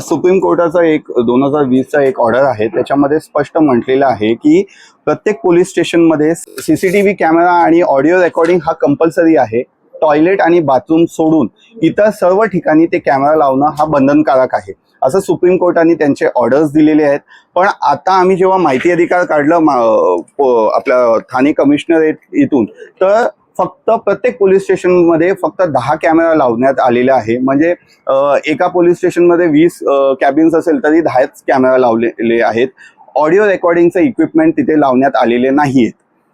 Supreme कोर्टाचा एक दोन हजार वीसचा एक ऑर्डर आहे. त्याच्यामध्ये स्पष्ट म्हटलेलं आहे की प्रत्येक पोलीस स्टेशनमध्ये सीसीटीव्ही कॅमेरा आणि ऑडिओ रेकॉर्डिंग हा कंपल्सरी आहे. टॉयलेट आणि बाथरूम सोडून इतर सर्व ठिकाणी ते कॅमेरा लावणं हा बंधनकारक आहे. असं सुप्रीम कोर्टाने त्यांचे ऑर्डर्स दिलेले आहेत. पण आता आम्ही जेव्हा माहिती अधिकार काढलं मा- आपल्या ठाणे कमिशनरेट इथून तर फक्त प्रत्येक पोलीस स्टेशनमध्ये फक्त दहा कॅमेरा लावण्यात आलेले आहे. म्हणजे एका पोलीस स्टेशनमध्ये वीस कॅबिन्स असेल तरी दहाच कॅमेरा लावलेले आहेत. ऑडिओ रेकॉर्डिंगचं इक्विपमेंट तिथे लावण्यात आलेले नाही आहेत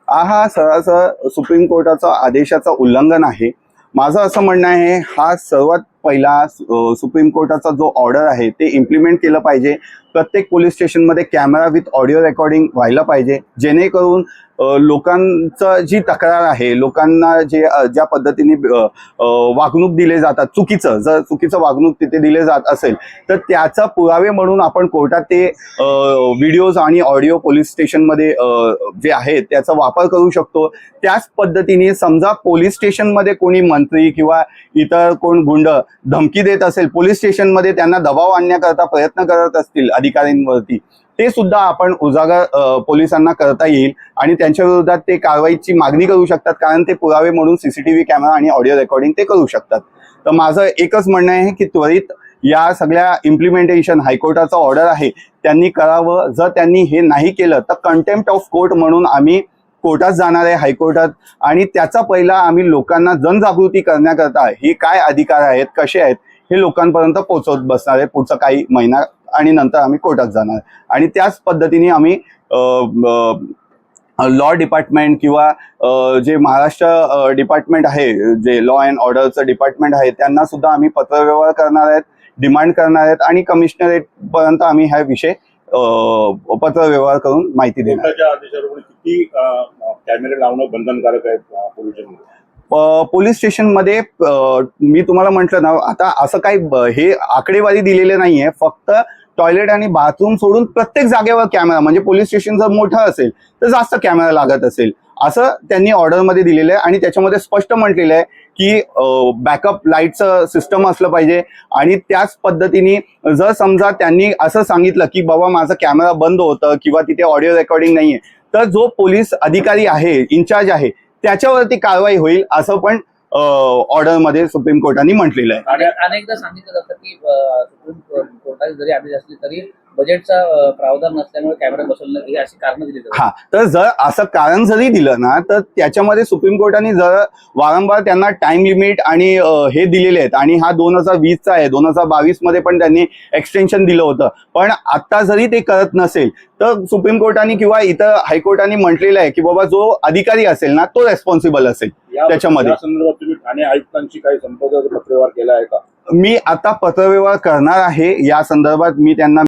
हा सरासर सुप्रीम कोर्टाचा आदेशाचं उल्लंघन आहे. माझं असं म्हणणं आहे हा सर्वात पहिला सुप्रीम कोर्टाचा जो ऑर्डर आहे ते इम्प्लिमेंट केलं पाहिजे. प्रत्येक पोलीस स्टेशनमध्ये कॅमेरा विथ ऑडिओ रेकॉर्डिंग व्हायला पाहिजे जेणेकरून लोकांचं जी तक्रार आहे लोकांना जे ज्या पद्धतीने वागणूक दिले जातात चुकीचं जर चुकीचं वागणूक तिथे दिले जात असेल तर त्याचा पुरावे म्हणून आपण कोर्टात ते व्हिडिओज आणि ऑडिओ पोलीस स्टेशनमध्ये जे आहेत त्याचा वापर करू शकतो. त्याच पद्धतीने समजा पोलीस स्टेशनमध्ये कोणी मंत्री किंवा इतर कोण गुंड धमकी देत असेल पोलीस स्टेशनमध्ये त्यांना दबाव आणण्याकरता प्रयत्न करत असतील अधिकाऱ्यांवरती. ते सुद्धा आपण उजागर पोलिसांना करता येईल आणि त्यांच्या विरोधात ते कारवाईची मागणी करू शकतात कारण ते पुरावे म्हणून सीसीटीव्ही कॅमेरा आणि ऑडिओ रेकॉर्डिंग ते करू शकतात. तर माझं एकच म्हणणं आहे की त्वरित या सगळ्या इम्प्लिमेंटेशन हायकोर्टाचा ऑर्डर आहे त्यांनी करावं. जर त्यांनी हे नाही केलं तर कंटेम्प्ट ऑफ कोर्ट म्हणून आम्ही कोर्टात जाणार आहे हायकोर्टात. आणि त्याचा पहिला आम्ही लोकांना जनजागृती करण्याकरता हे काय अधिकार आहेत कसे आहेत हे लोकांपर्यंत पोहोचवत बसणार आहे. पुढचा काही महिना आणि नंतर आम्ही कोर्टात जाणार आणि त्याच पद्धतीने आम्ही लॉ डिपार्टमेंट किंवा जे महाराष्ट्र डिपार्टमेंट आहे जे लॉ अँड ऑर्डरचं डिपार्टमेंट आहे त्यांना सुद्धा आम्ही पत्रव्यवहार करणार आहेत डिमांड करणार आहेत आणि कमिशनरेट पर्यंत आम्ही हा विषय पत्रव्यवहार करून माहिती देणार. किती कॅमेरे लावणं बंधनकारक आहे पोलीस स्टेशनमध्ये? मी तुम्हाला म्हटलं ना आता असं काही हे आकडेवारी दिलेले नाहीये फक्त टॉयलेट आणि बाथरूम सोडून प्रत्येक जागेवर कॅमेरा म्हणजे पोलीस स्टेशन जर मोठं असेल तर जास्त कॅमेरा लागत असेल असं त्यांनी ऑर्डरमध्ये दिलेलं आहे आणि त्याच्यामध्ये स्पष्ट म्हटलेलं आहे की बॅकअप लाईटचं सिस्टम असलं पाहिजे आणि त्याच पद्धतीने जर समजा त्यांनी असं सांगितलं की बाबा माझा कॅमेरा बंद होतं किंवा तिथे ऑडिओ रेकॉर्डिंग नाहीये तर जो पोलीस अधिकारी आहे इन्चार्ज आहे त्याच्यावरती कारवाई होईल असं पण ऑर्डरमध्ये सुप्रीम कोर्टाने म्हटलेलं आहे. आणि अनेकदा सांगितलं जातं की सुप्रीम कोर्टाचे जरी आदेश असले तरी बजेटचा प्रावधान नसल्यामुळे कॅमेरा बसवलं ही अशी कारणं दिली हा तर जर असं कारण जरी दिलं ना तर त्याच्यामध्ये सुप्रीम कोर्टाने जर वारंवार त्यांना टाइम लिमिट आणि हे दिलेले आहेत आणि हा दोन हजार वीसचा आहे दोन हजार बावीसमध्ये पण त्यांनी एक्सटेन्शन दिलं होतं. पण आता जरी ते करत नसेल तर सुप्रीम कोर्टाने किंवा इतर हायकोर्टाने म्हटलेलं आहे की बाबा जो अधिकारी असेल ना तो रेस्पॉन्सिबल असेल त्याच्यामध्ये. या संदर्भात तुम्ही ठाणे आयुक्तांशी काही संपर्क पत्रव्यवहार केला आहे का? मी आता पत्रव्यवहार करणार आहे या संदर्भात मी त्यांना